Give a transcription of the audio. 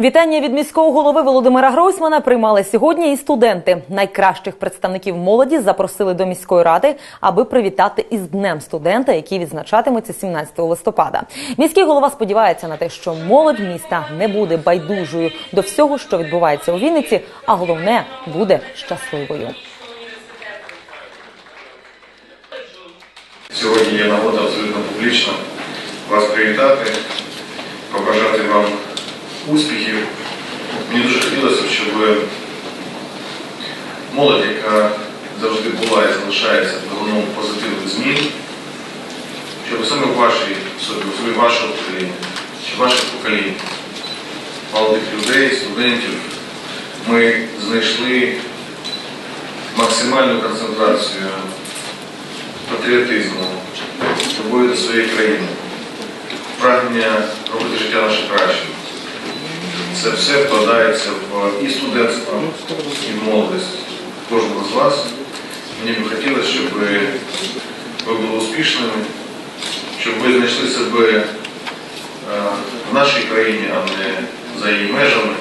Вітання від міського голови Володимира Гройсмана приймали сьогодні і студенти. Найкращих представників молоді запросили до міської ради, аби привітати із Днем студента, який відзначатиметься 17 листопада. Міський голова сподівається на те, що молодь міста не буде байдужою до всього, що відбувається у Вінниці, а головне буде щасливою. Сьогодні є нагода абсолютно публічно вас привітати, побажати вам успіхів. Мені дуже хотілося, щоб молодь, яка завжди була і залишається двигуном позитивних змін, щоб саме в вашій собі, в вашого покоління, чи ваших поколінь, молодих людей, студентів, ми знайшли максимальну концентрацію патріотизму, любові до своєї країни, прагнення робити життя наше краще. Це все вкладається в і студентство, і в молодість кожного з вас. Мені б хотілося, щоб ви були успішними, щоб ви знайшли себе е, в нашій країні, а не за її межами.